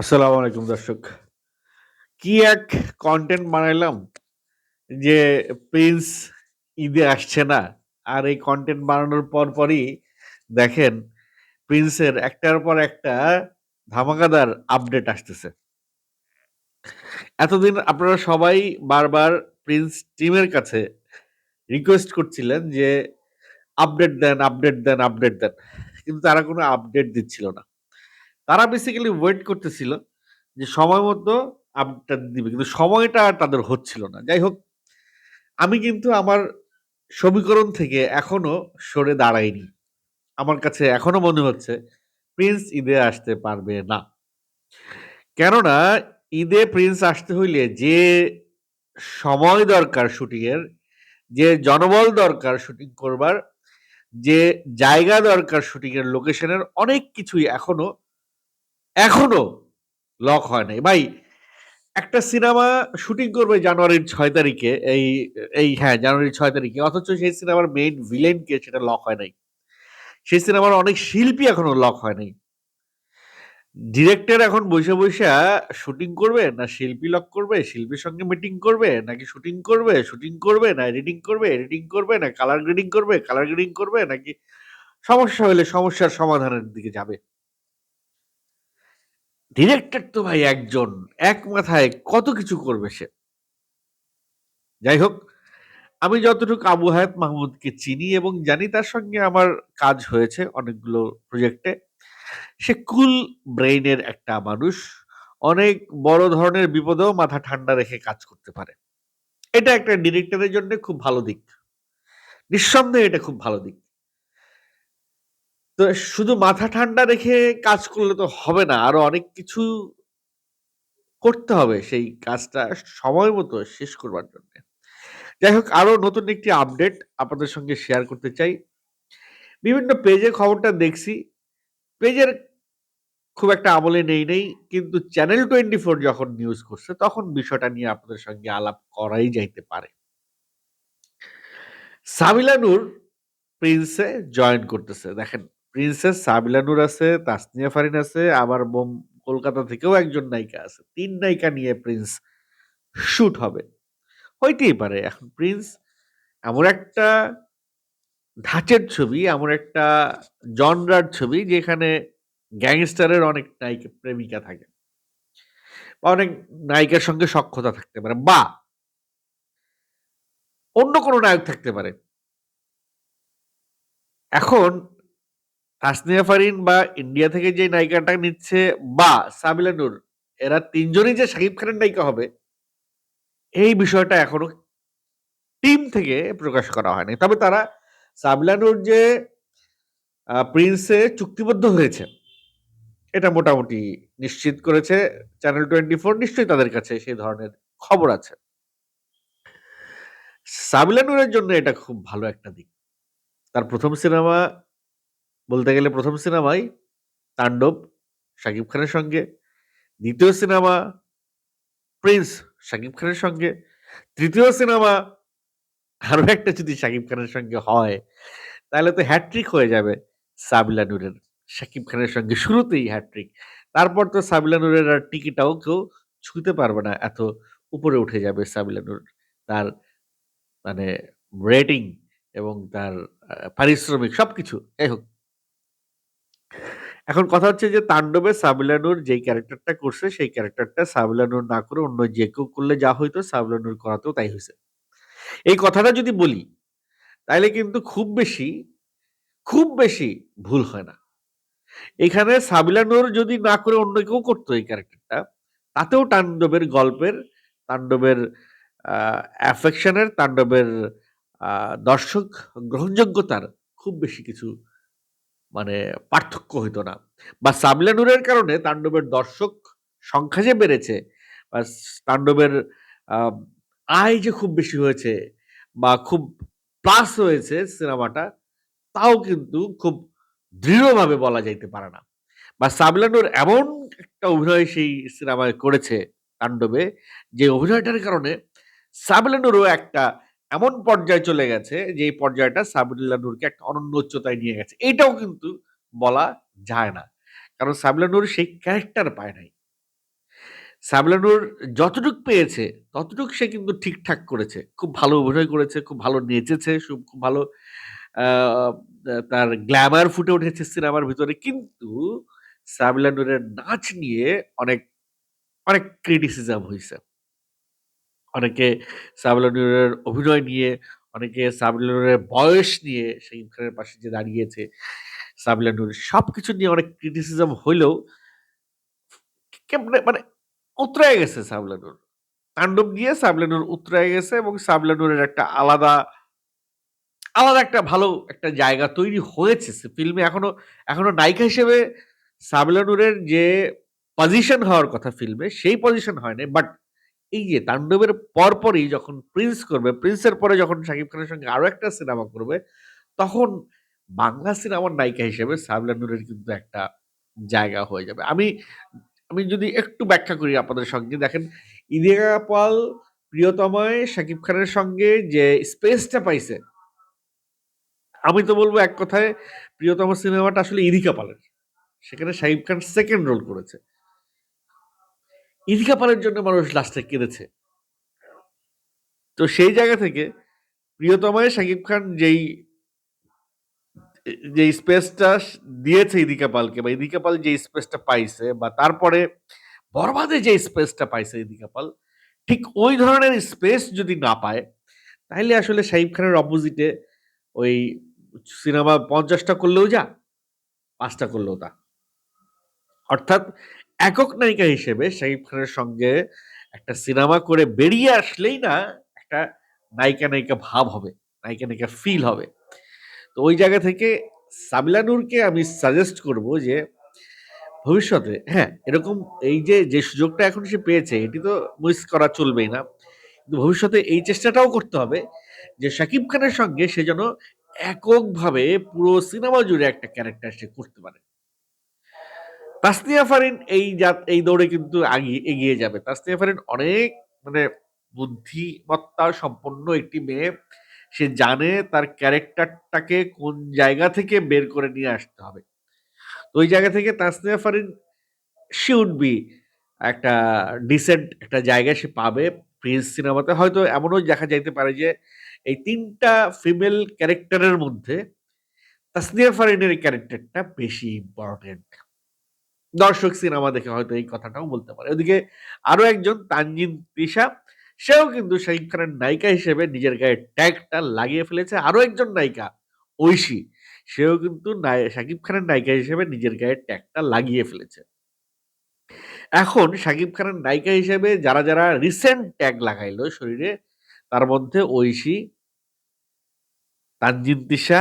আসসালামু আলাইকুম দর্শক। কি এক কন্টেন্ট বানাইলাম যে প্রিন্স ঈদে আসছে না। আর এই কন্টেন্ট বানানোর পর পরই দেখেন প্রিন্সের একটার পর একটা ধামাকাদার আপডেট আসতেছে। এতদিন আপনারা সবাই বারবার প্রিন্স টিমের কাছে রিকোয়েস্ট করছিলেন যে আপডেট দেন, আপডেট দেন, আপডেট দেন। কিন্তু তারা কোনো আপডেট দিচ্ছিল না। তারা বেসিক্যালি ওয়েট করতেছিল যে সময় মতো আপডেট দিবে। কিন্তু সময়টা আর তাদের হচ্ছিল না। যাই হোক, আমি কিন্তু আমার সমীকরণ থেকে এখনও সরে দাঁড়াইনি। আমার কাছে এখনও মনে হচ্ছে প্রিন্স ঈদে আসতে পারবে না। কেননা ঈদে প্রিন্স আসতে হইলে যে সময় দরকার শুটিং এর, যে জনবল দরকার শুটিং করবার, যে জায়গা দরকার শুটিং এর লোকেশনের অনেক কিছুই এখনও, এখনও লক হয় নাই। ভাই একটা সিনেমা শুটিং করবে জানুয়ারির ছয় তারিখে এই এই হ্যাঁ, জানুয়ারির ছয় তারিখে। অথচ সেই সিনেমার মেইন ভিলেন কে সেটা লক হয় নাই। সেই সিনেমার অনেক শিল্পী এখনও লক হয় নাই। ডিরেক্টর এখন বইসা, বইসা শুটিং করবে না শিল্পী লক করবে, শিল্পীর সঙ্গে মিটিং করবে নাকি শুটিং করবে, শুটিং করবে না এডিটিং করবে, এডিটিং করবে না কালার গ্রেডিং করবে, কালার গ্রেডিং করবে নাকি সমস্যা হলে সমস্যার সমাধানের দিকে যাবে। ডিরেক্টর তো ভাই একজন। এক মাথায় কত কিছু করবে সে। যাই হোক, আমি যতটুকু আবু হায়াত মাহমুদকে চিনি এবং জানি তার সঙ্গে আমার কাজ হয়েছে অনেকগুলো প্রজেক্টে। সে কুল ব্রেইনের একটা মানুষ। অনেক বড় ধরনের বিপদেও মাথা ঠান্ডা রেখে কাজ করতে পারে। এটা একটা ডিরেক্টরের জন্য খুব ভালো দিক। নিঃসন্দেহে এটা খুব ভালো দিক। তো শুধু মাথা ঠান্ডা রেখে কাজ করলে তো হবে না। আরও অনেক কিছু করতে হবে সেই কাজটা সময় মতো শেষ করবার জন্যে। যাই হোক, আরও নতুন একটি আপডেট আপনাদের সঙ্গে শেয়ার করতে চাই। বিভিন্ন পেজে খবরটা দেখছি। পেজের খুব একটা আমলে নেই নেই। কিন্তু চ্যানেল 24 যখন নিউজ করছে, তখন বিষয়টা নিয়ে আপনাদের সঙ্গে আলাপ করাই যাইতে পারে। সাবিলা নূর প্রিন্সে জয়েন করতেছে। দেখেন প্রিন্সেস সাবিলা নূর আছে, তাসনিয়া ফারিন আছে, আবার বোম কলকাতা থেকেও একজন নায়িকা আছে। ৩ নায়িকা নিয়ে প্রিন্স শুট হবে। হইতেই পারে। এখন প্রিন্স এমন একটা ধাঁচের ছবি, এমন একটা জনরার ছবি যেখানে গ্যাংস্টারের অনেক নায়িকা প্রেমিকা থাকে। বা অনেক নায়িকার সঙ্গে সখ্যতা থাকতে পারে বা অন্য কোনো নায়ক থাকতে পারে। এখন তাসনিয়া ফারিন বা ইন্ডিয়া থেকে যে নায়িকাটা নিচ্ছে বা সাবিলা নূর, এরা তিনজনই যে শাকিব খানের নায়িকা হবে, এই বিষয়টা এখনও টিম থেকে প্রকাশ করা হয়নি। তবে তারা সাবিলা নূর যে প্রিন্সে চুক্তিবদ্ধ হয়েছে, এটা মোটামুটি নিশ্চিত করেছে চ্যানেল 24 নিশ্চয়ই তাদের কাছে সেই ধরনের খবর আছে। সাবিলা নূরের জন্য এটা খুব ভালো একটা দিক। তার প্রথম সিনেমা বলতে গেলে প্রথম সিনেমাই 'তাণ্ডব' শাকিব খানের সঙ্গে। দ্বিতীয় সিনেমা 'প্রিন্স' শাকিব খানের সঙ্গে। তৃতীয় সিনেমা আরও একটা যদি শাকিব খানের সঙ্গে হয়, তাহলে তো হ্যাট্রিক হয়ে যাবে সাবিলা নূরের। শাকিব খানের সঙ্গে শুরুতেই হ্যাট্রিক। তারপর তো সাবিলা নূরের আর টিকিটাও কেউ ছুঁতে পারবে না। এত উপরে উঠে যাবে সাবিলা নূর। তার মানে রেটিং এবং তার পারিশ্রমিক সবকিছু। যাই হোক। এখন কথা হচ্ছে যে 'তাণ্ডবে' সাবিলা নূর যেই ক্যারেক্টারটা করছে সেই ক্যারেক্টারটা সাবিলা নূর না করে অন্য যে কেউ করলে যা হইতো সাবিলা নূর করাতেও তাই হয়েছে এই কথাটা যদি বলি, তাইলে কিন্তু খুব বেশি, খুব বেশি ভুল হয় না। এখানে সাবিলা নূর যদি না করে অন্য কেউ করতো এই ক্যারেক্টারটা, তাতেও তাণ্ডবের গল্পের, তাণ্ডবের আ অ্যাফেকশন এর, তাণ্ডবের দর্শক গ্রহণযোগ্যতার খুব বেশি কিছু মানে পার্থক্য হইতো না। বা সাবিলা নূরের কারণে তাণ্ডবের দর্শক সংখ্যা যে বেড়েছে বা তাণ্ডবের আয় যে খুব বেশি হয়েছে বা খুব প্লাস হয়েছে সিনেমাটা, তাও কিন্তু খুব দৃঢ়ভাবে বলা যাইতে পারে না। বা সাবিলা নূর এমন একটা অভিনয় সেই সিনেমায় করেছে 'তাণ্ডবে' যে অভিনয়টার কারণে সাবিলা নূরও একটা এমন পর্যায়ে চলে গেছে যে এই পর্যায়টা সাবিলা নূরকে একটা অনন্য উচ্চতায় নিয়ে গেছে। এটাও কিন্তু বলা যায় না। কারণ সাবিলা নূর সেই ক্যারেক্টার পায় নাই। সাবলানুর যতটুক পেয়েছে ততটুক সে কিন্তু ঠিকঠাক করেছে। খুব ভালো অভিনয় করেছে, খুব ভালো নেচেছে, খুব ভালো তার গ্ল্যামার ফুটে উঠেছে সিনেমার ভিতরে। কিন্তু সাবিলানুরের নাচ নিয়ে অনেক, অনেক ক্রিটিসিজম হইছে। অনেকে সাবিলানুরের অভিনয় নিয়ে, অনেকে সাবিলানুরের বয়স নিয়ে শাকিব খানের পাশে যে দাঁড়িয়েছে সাবিলানুর সবকিছু নিয়ে অনেক ক্রিটিসিজম হইলেও কেমনে মানে উতরায় গেছে সাবলানুর। তাণ্ডব দিয়ে সাবলানুর উতরায় গেছে এবং সাবলানুরের একটা আলাদা আলাদা একটা ভালো একটা জায়গা তৈরি হয়েছে সে ফিল্মে এখনও এখনও নায়িকা হিসেবে সাবলানুরের যে পজিশন হওয়ার কথা ফিল্মে সেই পজিশন হয় নাই। বাট এই যে তাণ্ডবের পরপরই যখন প্রিন্স করবে, প্রিন্সের পরে যখন শাকিব খানের সঙ্গে আরও একটা সিনেমা করবে, তখন বাংলা সিনেমার নায়িকা হিসেবে সাবলানুরের কিন্তু একটা জায়গা হয়ে যাবে। আমি আমি যদি একটু ব্যাখ্যা করি আপনাদের সঙ্গে দেখেন ইদিকা পাল প্রিয়তমায় শাকিব খানের সঙ্গে যে স্পেসটা পাইছে আমি তো বলব এক কথায় প্রিয়তম সিনেমাটা আসলে ইদিকা পালের সেখানে শাকিব খান সেকেন্ড রোল করেছে ইদিকা পালের জন্য মানুষ লাস্টে কেঁদেছে। তো সেই জায়গা থেকে প্রিয়তমায় শাকিব খান যেই যে স্পেসটা দিয়েছে ইদিকা পালকে বা ইদিকা পাল যে স্পেসটা পাইছে বা তারপরে বরবাদে যে স্পেসটা পাইছে ইদিকা পাল, ঠিক ওই ধরনের স্পেস যদি না পায় তাহলে আসলে শাহিব খানের অপোজিটে ওই সিনেমা পঞ্চাশটা করলেও যা, পাঁচটা করলেও তা। অর্থাৎ একক নায়িকা হিসেবে শাহিব খানের সঙ্গে একটা সিনেমা করে বেরিয়ে আসলেই না একটা নায়িকা নায়িকা ভাব হবে, নায়িকা নায়িকা ফিল হবে। তো ওই জায়গা থেকে সাবিলানুরকে আমি সাজেস্ট করব যে ভবিষ্যতে হ্যাঁ এরকম এই যে যে সুযোগটা এখন সে পেয়েছে, এটি তো মিস করা চলবেই না। কিন্তু ভবিষ্যতে এই চেষ্টাটাও করতে হবে যে শাকিব খানের সঙ্গে সে যেন এককভাবে পুরো সিনেমা জুড়ে একটা ক্যারেক্টার সে করতে পারে। তাসনিয়া ফারিন এই জাত, এই দৌড়ে কিন্তু এগিয়ে যাবে। তাসনিয়া ফারিন অনেক মানে বুদ্ধিমত্তা সম্পন্ন একটি মেয়ে। সে জানে তার ক্যারেক্টারটাকে কোন জায়গা থেকে বের করে নিয়ে আসতে হবে। তো ওই জায়গা থেকে Tasnia Farin she would be একটা ডিসেন্ট একটা জায়গা সে পাবে। প্রিন্স সিনেমাতে হয়তো এমনও দেখা যাইতে পারে যে, এই তিনটা ফিমেল ক্যারেক্টারের মধ্যে তাসনিয়া ফারিনের ক্যারেক্টারটা বেশি ইম্পর্টেন্ট দর্শক সিনেমা দেখে হয়তো এই কথাটাও বলতে পারে। ওদিকে আরও একজন তানজিন তিশা, সেও কিন্তু শাহিদ খানের নায়িকা হিসেবে নিজের গায়ে ট্যাগটা লাগিয়ে ফেলেছে। আরও একজন নায়িকা, ঐশী, সেও কিন্তু শাকিব খানের নায়িকা হিসেবে নিজের গায়ে ট্যাগটা লাগিয়ে ফেলেছে। এখন শাকিব খানের নায়িকা হিসেবে যারা যারা রিসেন্ট ট্যাগ লাগাইলো শরীরে, তার মধ্যে ঐশী, তানজিন তিশা,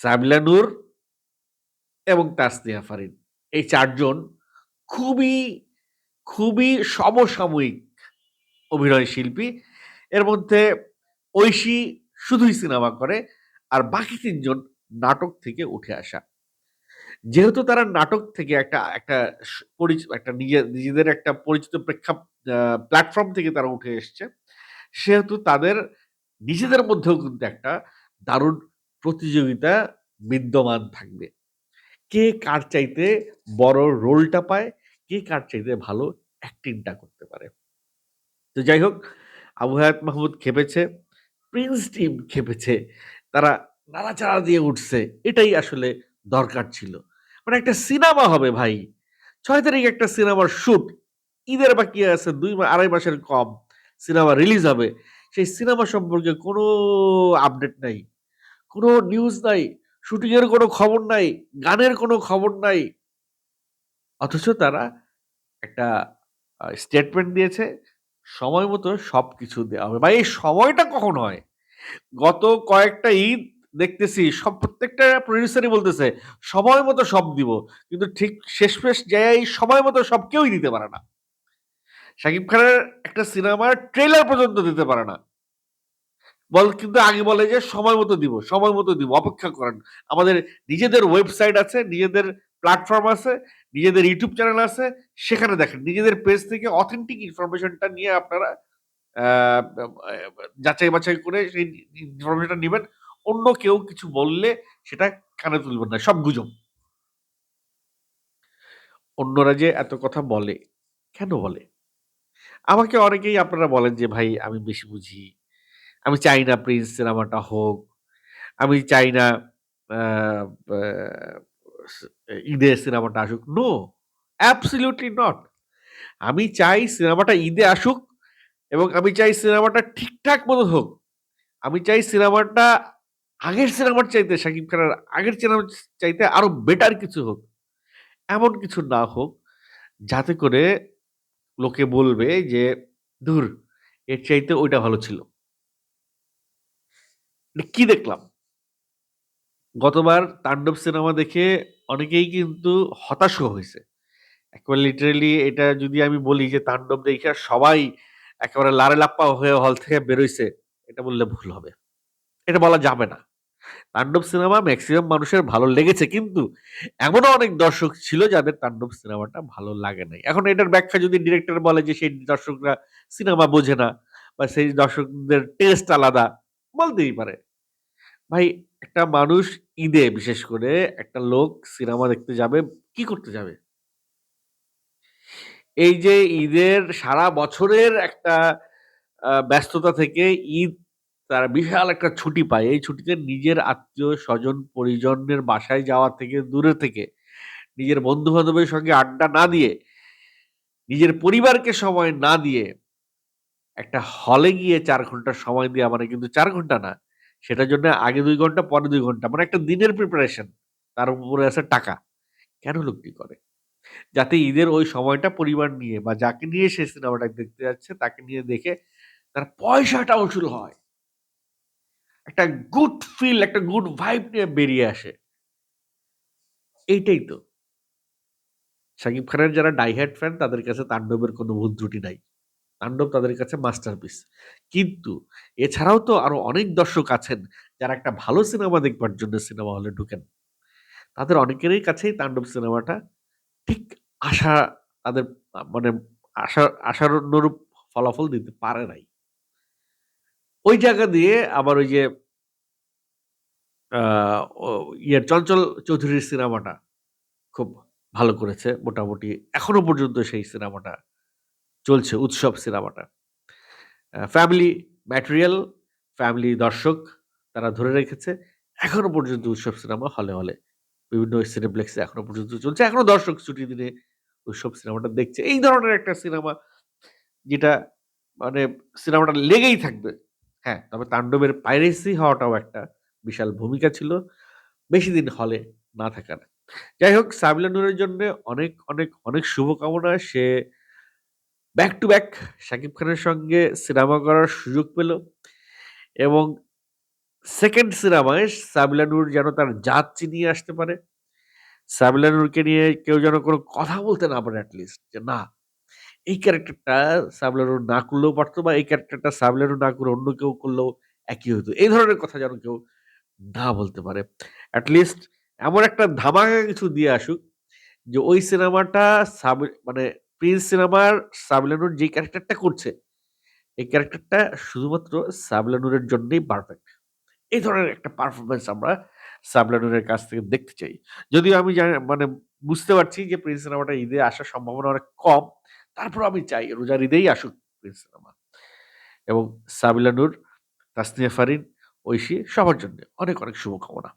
সাবিলা নূর এবং তাসনিয়া ফারিন। এই চারজন খুবই খুবই সমসাময়িক অভিনয় শিল্পী। এর মধ্যে ঐশী শুধুই সিনেমা করে, আর বাকি তিনজন নাটক থেকে উঠে আসা। যেহেতু তারা নাটক থেকে একটা একটা একটা নিজে, নিজেদের একটা পরিচিত প্রেক্ষা প্ল্যাটফর্ম থেকে তারা উঠে এসছে, সেহেতু তাদের নিজেদের মধ্যেও কিন্তু একটা দারুণ প্রতিযোগিতা বিদ্যমান থাকবে। কে কার চাইতে বড় রোলটা পায়, কে কার চাইতে ভালো অ্যাক্টিংটা করতে পারে। তো যাই হোক, আবু হায়াত মাহমুদ খেপেছে প্রিন্স টিম খেপেছে, তারা নাড়াচাড়া দিয়ে উঠছে, এটাই আসলে দরকার ছিল। মানে একটা সিনেমা হবে ভাই। ছয় তারিখ একটা সিনেমার শ্যুট ঈদের বাকি আছে, দুই আড়াই মাসের কম সিনেমা রিলিজ হবে। সেই সিনেমা সম্পর্কে কোনো আপডেট নাই, কোনো নিউজ নাই। শুটিং এর কোনো খবর নাই, গানের কোনো খবর নাই। অথচ তারা একটা স্টেটমেন্ট দিয়েছে, সময় মতো সব কিছু দেওয়া হবে। বা এই সময়টা কখন হয়? গত কয়েকটা ঈদ দেখতেছি, সব প্রত্যেকটা প্রডিউসারই বলতেছে, সময় মতো সব দিব। কিন্তু ঠিক শেষ শেষ জায়গায় সময় মতো সব কেউই দিতে পারে না। শাকিব খানের একটা সিনেমার ট্রেলার পর্যন্ত দিতে পারে না। বল কিন্তু আগে বলে যে সময় মতো দিব সময় মতো দিব অপেক্ষা করেন আমাদের নিজেদের ওয়েবসাইট আছে নিজেদের প্ল্যাটফর্ম আছে নিজেদের ইউটিউব চ্যানেল আছে সেখানে দেখেন নিজেদের পেজ থেকে অথেন্টিক ইনফরমেশনটা নিয়ে আপনারা যাচাই বাছাই করে সেই ইনফরমেশনটা নেবেন অন্য কেউ কিছু বললে সেটা কানে তুলবেন না সব গুজব অন্যরা যে এত কথা বলে কেন বলে? আমাকে অনেকেই আপনারা বলেন যে, "ভাই আমি বেশি বুঝি। আমি চাই না 'প্রিন্স' সিনেমাটা হোক। আমি চাই না স ঈদে সিনেমাটা আসুক।" নো! Absolutely not. আমি চাই সিনেমাটা ঈদে আসুক এবং আমি চাই সিনেমাটা ঠিকঠাক মতো হোক। আমি চাই সিনেমাটা আগের সিনেমার চাইতে শাকিব খানের আগের সিনেমার চাইতে আরও বেটার কিছু হোক। এমন কিছু না হোক যাতে করে লোকে বলবে যে, "ধুর! এর চাইতে ওইটা ভালো ছিল।" কি দেখলাম? গতবার 'তাণ্ডব' সিনেমা দেখে অনেকেই কিন্তু হতাশও হয়েছে একেবারে লিটারেলি এটা যদি আমি বলি যে 'তাণ্ডব' দেখে সবাই একেবারে লারে-লাপ্পা হয়ে হল থেকে বেরোইছে, এটা বললে ভুল হবে। এটা বলা যাবে না। 'তাণ্ডব' সিনেমা ম্যাক্সিমাম মানুষের ভালো লেগেছে। কিন্তু এমনও অনেক দর্শক ছিল যাদের 'তাণ্ডব' সিনেমাটা ভালো লাগে নাই। এখন এটার ব্যাখ্যা যদি ডিরেক্টর বলে যে সেই দর্শকরা সিনেমা বোঝে না বা সেই দর্শকদের টেস্ট আলাদা, বলতেই পারে। ভাই একটা মানুষ ঈদে বিশেষ করে একটা লোক সিনেমা দেখতে যাবে, কি করতে যাবে? এই যে ঈদের সারা বছরের একটা ব্যস্ততা থেকে ঈদ তারা বিশাল একটা ছুটি পায়। এই ছুটিতে নিজের আত্মীয়-স্বজন, পরিজনের বাসায় যাওয়া থেকে দূরে থেকে, নিজের বন্ধু-বান্ধবের সঙ্গে আড্ডা না দিয়ে, নিজের পরিবারকে সময় না দিয়ে, একটা হলে গিয়ে ৪ ঘণ্টা সময় দেয়া মানে কিন্তু ৪ ঘণ্টা না। সেটার জন্য আগে দুই ঘণ্টা, পরে দুই ঘণ্টা। মানে একটা দিনের প্রিপারেশন। তার উপরে আছে টাকা। কেন লোকটি করে? যাতে ঈদের ওই সময়টা পরিবার নিয়ে বা যাকে নিয়ে সে সিনেমাটা দেখতে যাচ্ছে তাকে নিয়ে দেখে তার পয়সাটা উসুল হয়। একটা গুড ফিল, একটা গুড ভাইব নিয়ে বেরিয়ে আসে। এইটাই তো। শাকিব খানের যারা ডাই হার্ড ফ্যান তাদের কাছে 'তাণ্ডবের' কোনো ভুল ত্রুটি নাই। 'তাণ্ডব' তাদের কাছে মাস্টারপিস। কিন্তু এছাড়াও তো আরও অনেক দর্শক আছেন যারা একটা ভালো সিনেমা দেখবার জন্য সিনেমা হলে ঢুকেন। তাদের অনেকেরই কাছেই 'তাণ্ডব' সিনেমাটা ঠিক আশা তাদের মানে আশা আশানুরূপ ফলাফল দিতে পারে নাই। ওই জায়গা দিয়ে আবার ওই যে ও চঞ্চল চৌধুরীর সিনেমাটা খুব ভালো করেছে মোটামুটি। এখনও পর্যন্ত সেই সিনেমাটা চলছে 'উৎসব' সিনেমাটা। ফ্যামিলি ম্যাটেরিয়াল, ফ্যামিলি দর্শক তারা ধরে রেখেছে। এখনও পর্যন্ত 'উৎসব' সিনেমা হলে, হলে বিভিন্ন সিনেপ্লেক্সে এখনও পর্যন্ত চলছে। এখনও দর্শক ছুটির দিনে 'উৎসব' সিনেমাটা দেখছে। এই ধরনের একটা সিনেমা যেটা মানে সিনেমাটা লেগেই থাকবে। হ্যাঁ, তবে 'তাণ্ডবের' পাইরেসি হওয়াটাও একটা বিশাল ভূমিকা ছিল। বেশি দিন হলে না থাকার। যাই হোক সাবিলা নূরের জন্যে অনেক, অনেক, অনেক শুভকামনা। সে ব্যাক টু ব্যাক শাকিব খানের সঙ্গে সিনেমা করার সুযোগ পেল এবং সেকেন্ড সিনেমায় সাবিলা নূর যেন তার জাত চিনিয়ে আসতে পারে। সাবিলা নূরকে নিয়ে কেউ যেন কোনো কথা বলতে না পারে এট লিস্ট যে না, এই ক্যারেক্টারটা সাবিলা নূর না করলেও পারতো বা এই ক্যারেক্টারটা সাবিলা নূর না করে অন্য কেউ করলেও একই হতো এই ধরনের কথা যেন কেউ না বলতে পারে। এট লিস্ট এমন একটা ধামাকা কিছু দিয়ে আসুক যে ওই সিনেমাটা সাবি মানে 'প্রিন্স' সিনেমার সাবিলা নূর যে ক্যারেক্টারটা করছে, এই ক্যারেক্টারটা শুধুমাত্র সাবিলা নূরের জন্যই পারফেক্ট। এই ধরনের একটা পারফরম্যান্স আমরা সাবিলা নূরের কাছ থেকে দেখতে চাই। যদিও আমি মানে বুঝতে পারছি যে 'প্রিন্স' সিনেমাটা ঈদে আসার সম্ভাবনা অনেক কম। তারপরেও আমি চাই রোজার ঈদেই আসুক 'প্রিন্স' সিনেমা। এবং সাবিলা নূর, তাসনিয়া ফারিন, ঐশী সবার জন্য অনেক, অনেক শুভকামনা।